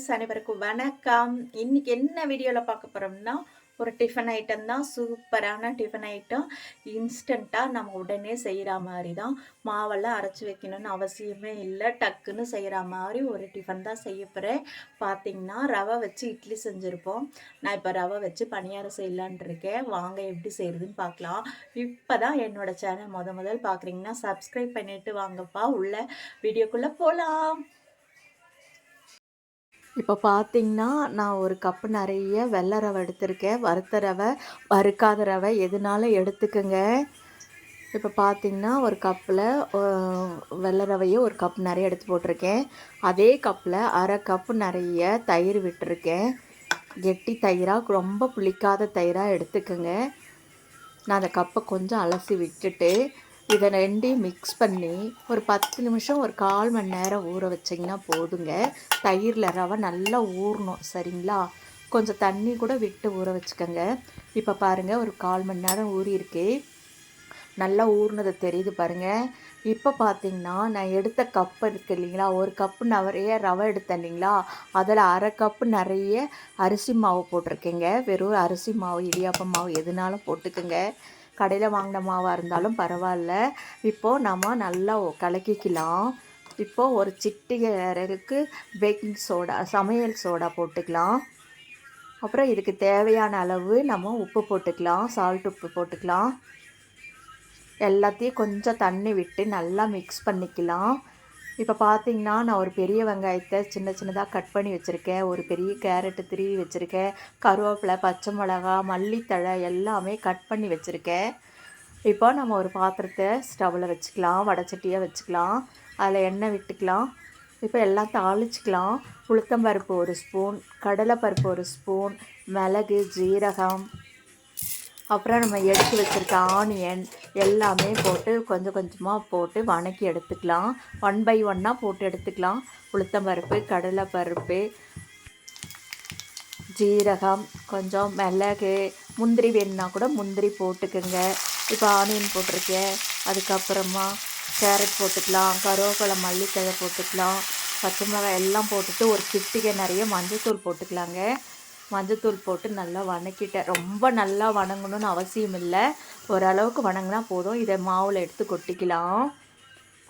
Friends அனைவருக்கும் வணக்கம். இன்றைக்கி என்ன வீடியோவில் பார்க்க போகிறோம்னா ஒரு டிஃபன் ஐட்டம் தான். சூப்பரான டிஃபன் ஐட்டம் இன்ஸ்டண்ட்டாக நம்ம உடனே செய்கிற மாதிரி தான். மாவெல்லாம் அரைச்சி வைக்கணும்னு அவசியமே இல்லை. டக்குன்னு செய்கிற மாதிரி ஒரு டிஃபன் தான் செய்ய போகிறேன் பார்த்தீங்கன்னா ரவை வச்சு இட்லி செஞ்சுருப்போம். நான் இப்போ ரவை வச்சு பணியாரம் செய்யலான் இருக்கேன். வாங்க எப்படி செய்கிறதுன்னு பார்க்கலாம். இப்போ தான் என்னோடய சேனல் முத முதல் பார்க்குறீங்கன்னா சப்ஸ்கிரைப் பண்ணிவிட்டு வாங்கப்பா. உள்ள வீடியோக்குள்ளே போகலாம் இப்போ பார்த்தீங்கன்னா நான் ஒரு கப்பு நிறைய வெள்ளை ரவை எடுத்திருக்கேன். வறுத்த ரவை வறுக்காத ரவை எதுனாலும் எடுத்துக்கோங்க? இப்போ பார்த்தீங்கன்னா ஒரு கப்பில் வெள்ளை ரவையை ஒரு கப் நிறைய எடுத்து போட்டிருக்கேன். அதே கப்பில் அரை கப்பு நிறைய தயிர் விட்டுருக்கேன். கெட்டி தயிராக ரொம்ப புளிக்காத தயிராக எடுத்துக்கோங்க. நான் அந்த கப்பை கொஞ்சம் அலசி விட்டுட்டு இதை ரெண்டையும் மிக்ஸ் பண்ணி ஒரு பத்து நிமிஷம் ஒரு கால் மணி நேரம் ஊற வச்சிங்கன்னா போதுங்க. தயிரில் ரவை நல்லா ஊறணும் சரிங்களா? கொஞ்சம் தண்ணி கூட விட்டு ஊற வச்சுக்கோங்க. இப்போ பாருங்கள் ஒரு கால் மணி நேரம் ஊறியிருக்கு. நல்லா ஊறினது தெரியுது பாருங்கள் இப்போ பார்த்தீங்கன்னா நான் எடுத்த கப்பு இருக்குது இல்லைங்களா? ஒரு கப்பு நிறைய ரவை எடுத்தேன் இல்லைங்களா? அதில் அரை கப்பு நிறைய அரிசி மாவு போட்டிருக்கேங்க. வெறும் அரிசி மாவு இடியாப்பம் மாவு எதுனாலும் போட்டுக்கோங்க. கடையில் வாங்கின மாவாக இருந்தாலும் பரவாயில்ல. இப்போது நம்ம நல்லா கலக்கிக்கலாம். இப்போது ஒரு சிட்டிகருக்கு பேக்கிங் சோடா சமையல் சோடா போட்டுக்கலாம். அப்புறம் இதுக்கு தேவையான அளவு நம்ம உப்பு போட்டுக்கலாம் சால்ட் உப்பு போட்டுக்கலாம். எல்லாத்தையும் கொஞ்சம் தண்ணி விட்டு நல்லா மிக்ஸ் பண்ணிக்கலாம். இப்போ பார்த்தீங்கன்னா நான் ஒரு பெரிய வெங்காயத்தை சின்ன சின்னதாக கட் பண்ணி வச்சுருக்கேன். ஒரு பெரிய கேரட்டு திருவி வச்சுருக்கேன். கருவேப்பிலை பச்சை மிளகா மல்லித்தழை எல்லாமே கட் பண்ணி வச்சுருக்கேன். இப்போ நம்ம ஒரு பாத்திரத்தை ஸ்டவ்வில் வச்சுக்கலாம். வடச்சட்டியாக வச்சுக்கலாம். அதில் எண்ணெய் விட்டுக்கலாம். இப்போ எல்லாம் தாளிச்சிக்கலாம் உளுத்தம்பருப்பு ஒரு ஸ்பூன் கடலைப்பருப்பு ஒரு ஸ்பூன் மிளகு ஜீரகம் அப்புறம் நம்ம எடுத்து வச்சுருக்க ஆனியன் எல்லாமே போட்டு கொஞ்சம் கொஞ்சமாக போட்டு வணக்கி எடுத்துக்கலாம். ஒன் பை ஒன்னாக போட்டு எடுத்துக்கலாம். உளுத்தம்பருப்பு கடலைப்பருப்பு ஜீரகம் கொஞ்சம் மிளகு முந்திரி வேணுன்னா கூட முந்திரி போட்டுக்குங்க. இப்போ ஆனியன் போட்டிருக்கேன். அதுக்கப்புறமா கேரட் போட்டுக்கலாம். கருவேப்பிலை மல்லித்தழை போட்டுக்கலாம். பச்சை மிளகாய் எல்லாம் போட்டுட்டு ஒரு சிட்டிகை நிறைய மஞ்சள் தூள் போட்டுக்கலாங்க. மஞ்சத்தூள் போட்டு நல்லா வணக்கிட்டேன். ரொம்ப நல்லா வணங்கணும்னு அவசியம் இல்லை. ஓரளவுக்கு வணங்கினா போதும். இதை மாவில் எடுத்து கொட்டிக்கலாம்.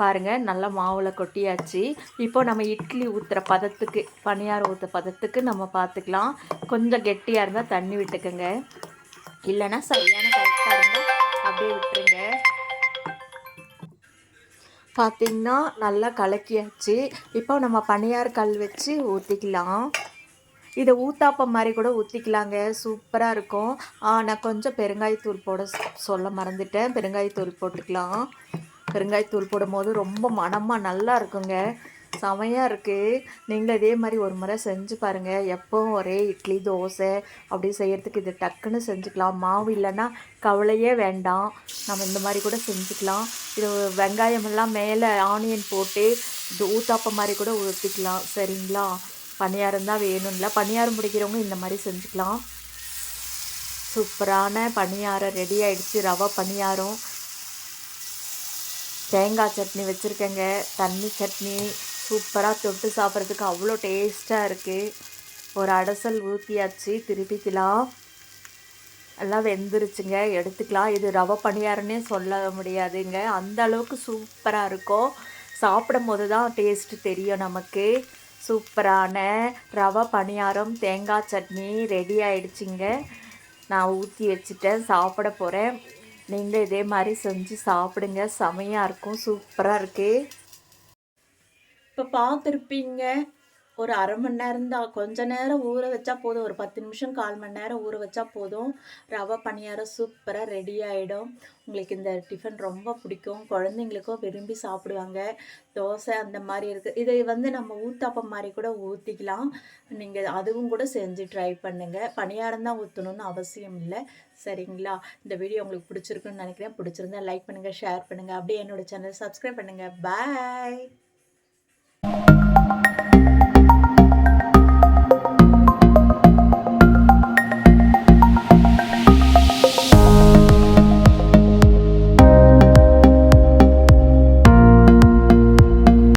பாருங்கள் நல்லா மாவில் கொட்டியாச்சு. இப்போ நம்ம இட்லி ஊற்றுற பதத்துக்கு பனியாரம் ஊற்றுற பதத்துக்கு நம்ம பார்த்துக்கலாம் கொஞ்சம் கெட்டியாக இருந்தால் தண்ணி விட்டுக்கோங்க. இல்லைன்னா சரியான கரெக்டாக இருந்தால் அப்படியே விட்டுருங்க. பார்த்திங்கன்னா நல்லா கலக்கியாச்சு. இப்போ நம்ம பனியார் கல் வச்சு ஊற்றிக்கலாம் இதை ஊத்தாப்பம் மாதிரி கூட ஊற்றிக்கலாங்க சூப்பராக இருக்கும். நான் கொஞ்சம் பெருங்காயத்தூள் போட சொல்ல மறந்துட்டேன். பெருங்காயத்தூள் போட்டுக்கலாம். பெருங்காயத்தூள் போடும்போது ரொம்ப மனமாக நல்லா இருக்குங்க. செமையாக இருக்குது நீங்களும் இதே மாதிரி ஒரு முறை செஞ்சு பாருங்கள் எப்போவும் ஒரே இட்லி தோசை அப்படி செய்கிறதுக்கு இது டக்குன்னு செஞ்சுக்கலாம். மாவு இல்லைன்னா கவலையே வேண்டாம். நம்ம இந்த மாதிரி கூட செஞ்சுக்கலாம். இது வெங்காயமெல்லாம் மேலே ஆனியன் போட்டு இது ஊத்தாப்பம் மாதிரி கூட ஊற்றிக்கலாம் சரிங்களா? பணியாரம் தான் வேணும்ல பணியாரம் பிடிக்கிறவங்க இந்த மாதிரி செஞ்சுக்கலாம். சூப்பரான பணியாரம் ரெடி ஆகிடுச்சு ரவை பணியாரம். தேங்காய் சட்னி வச்சுருக்கேங்க. தண்ணி சட்னி. சூப்பராக தொட்டு சாப்பிட்றதுக்கு அவ்வளோ டேஸ்ட்டாக இருக்குது ஒரு அடசல் ஊற்றியாச்சு திருப்பிக்கலாம். எல்லாம் வெந்துருச்சுங்க. எடுத்துக்கலாம். இது ரவை பணியாரன்னே சொல்ல முடியாதுங்க. அந்த அளவுக்கு சூப்பராக இருக்கும். சாப்பிடும் போது தான் டேஸ்ட்டு தெரியும் நமக்கு. சூப்பரான ரவா பணியாரம் தேங்காய் சட்னி ரெடி ஆயிடுச்சுங்க. நான் ஊற்றி வச்சுட்டேன் சாப்பிட போகிறேன் நீங்களும் இதே மாதிரி செஞ்சு சாப்பிடுங்க. செமையாக இருக்கும் சூப்பராக இருக்குது இப்போ பார்த்துருப்பீங்க ஒரு அரை மணி நேரம் தான். கொஞ்ச நேரம் ஊற வச்சா போதும். ஒரு பத்து நிமிஷம் கால் மணி நேரம் ஊற வச்சா போதும். ரவை பணியாரம் சூப்பராக ரெடி ஆகிடும் உங்களுக்கு இந்த டிஃபன் ரொம்ப பிடிக்கும். குழந்தைங்களுக்கும் விரும்பி சாப்பிடுவாங்க. தோசை அந்த மாதிரி இருக்குது இதை வந்து நம்ம ஊத்தாப்பம் மாதிரி கூட ஊற்றிக்கலாம் நீங்கள் அதுவும் கூட செஞ்சு ட்ரை பண்ணுங்கள் பணியாரம் தான் ஊற்றணும்னு அவசியம் இல்லை. சரிங்களா? இந்த வீடியோ உங்களுக்கு பிடிச்சிருக்குன்னு நினைக்கிறேன். பிடிச்சிருந்தா லைக் பண்ணுங்கள் ஷேர் பண்ணுங்கள் அப்படியே என்னோடய சேனல் சப்ஸ்கிரைப் பண்ணுங்கள் பாய்